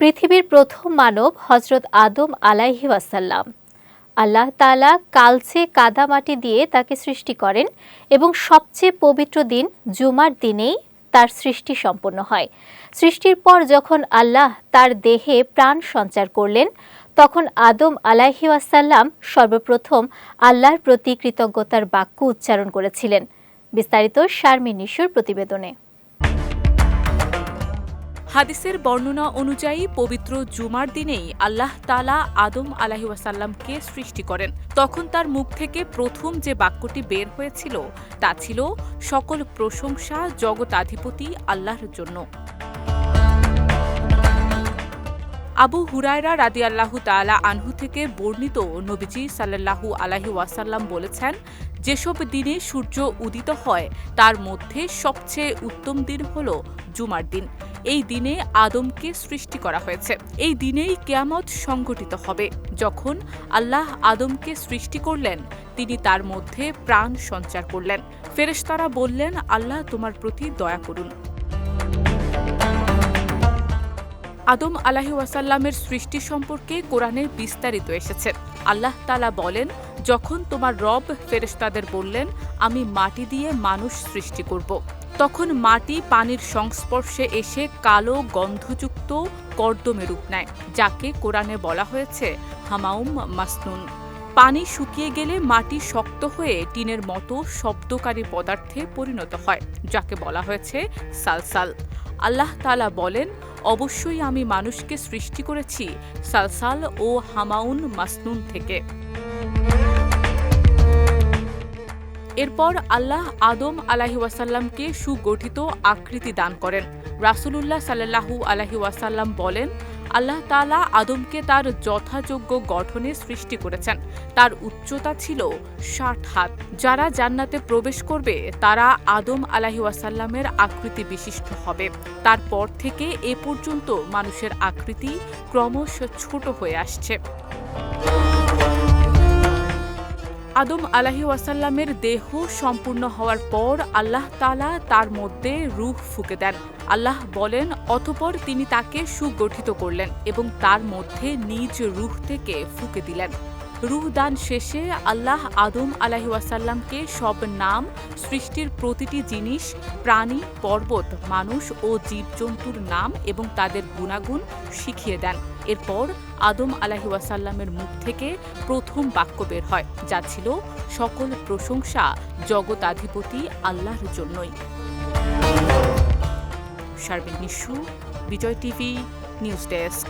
পৃথিবীর প্রথম মানব হজরত আদম আলাইহি ওয়াসাল্লাম। আল্লাহ তাআলা কালচে কাদামাটি দিয়ে তাকে সৃষ্টি করেন এবং সবচেয়ে পবিত্র দিন জুমার দিনেই তার সৃষ্টি সম্পন্ন হয়। সৃষ্টির পর যখন আল্লাহ তার দেহে প্রাণ সঞ্চার করলেন, তখন আদম আলাইহি ওয়াসাল্লাম সর্বপ্রথম আল্লাহর প্রতি কৃতজ্ঞতার বাক্য উচ্চারণ করেছিলেন। বিস্তারিত শারমিন নিশুর প্রতিবেদনে। হাদিসের বর্ণনা অনুযায়ী পবিত্র জুমার দিনেই আল্লাহ তালা আদম আলাহিউসাল্লামকে সৃষ্টি করেন। তখন তার মুখ থেকে প্রথম যে বাক্যটি বের হয়েছিল, তা ছিল, সকল প্রশংসা জগতাধিপতি আল্লাহর জন্য। আবু হুরায়রা রাদি আল্লাহু তালা আনহু থেকে বর্ণিত নবীজি সাল্লাহু আলাহি ওয়াসাল্লাম বলেছেন, যেসব দিনে সূর্য উদিত হয়, তার মধ্যে সবচেয়ে উত্তম দিন হল জুমার দিন। এই দিনে আদমকে সৃষ্টি করা হয়েছে। এই দিনেই কেয়ামত সংঘটিত হবে। যখন আল্লাহ আদমকে সৃষ্টি করলেন, তিনি তার মধ্যে প্রাণ সঞ্চার করলেন। ফেরেশতারা বললেন, আল্লাহ তোমার প্রতি দয়া করুন। আদম আলাহি ওয়াসাল্লামের সৃষ্টি সম্পর্কে কোরআনে বিস্তারিত এসেছে। আল্লাহ তালা বলেন, যখন তোমার রব ফেরেশতাদের বললেন, আমি মাটি দিয়ে মানুষ সৃষ্টি করব, তখন মাটি পানির সংস্পর্শে এসে কালো গন্ধযুক্ত কর্দমে রূপ নেয়, যাকে কোরআনে বলা হয়েছে, হামাউম মাসনুন। পানি শুকিয়ে গেলে মাটি শক্ত হয়ে টিনের মতো শব্দকারী পদার্থে পরিণত হয়, যাকে বলা হয়েছে সালসাল। আল্লাহ তালা বলেন অবশ্যই আমি মানুষকে সৃষ্টি করেছি সালসাল ও হামাউন মাসনুন থেকে। এরপর আল্লাহ আদম আলাহি ওয়াসাল্লামকে সুগঠিত আকৃতি দান করেন। রাসুলুল্লাহ সাল্লাহু আলাহি ওয়াসাল্লাম বলেন আল্লাহ তালা আদমকে তার যথাযোগ্য গঠনে সৃষ্টি করেছেন। তার উচ্চতা ছিল ষাট হাত। যারা জান্নাতে প্রবেশ করবে, তারা আদম আলাহি ওয়াসাল্লামের আকৃতি বিশিষ্ট হবে। তারপর থেকে এ পর্যন্ত মানুষের আকৃতি ক্রমশ ছোট হয়ে আসছে। আদম আলাহি ওয়াসাল্লামের দেহ সম্পূর্ণ হওয়ার পর আল্লাহ তালা তার মধ্যে রুহ ফুকে দেন। আল্লাহ বলেন, অতপর তিনি তাকে সুগঠিত করলেন এবং তার মধ্যে নিজ রুহ থেকে ফুকে দিলেন। রুহ দান শেষে আল্লাহ আদম আলাহি ওয়াসাল্লামকে সব নাম, সৃষ্টির প্রতিটি জিনিস, প্রাণী, পর্বত, মানুষ ও জীবজন্তুর নাম এবং তাদের গুণাগুণ শিখিয়ে দেন। এরপর আদম আলাহি ওয়াসাল্লামের মুখ থেকে প্রথম বাক্য বের হয়, যা ছিল, সকল প্রশংসা জগতাধিপতি আল্লাহর জন্যই। Sharbin Nishu, Bijoy TV, news desk.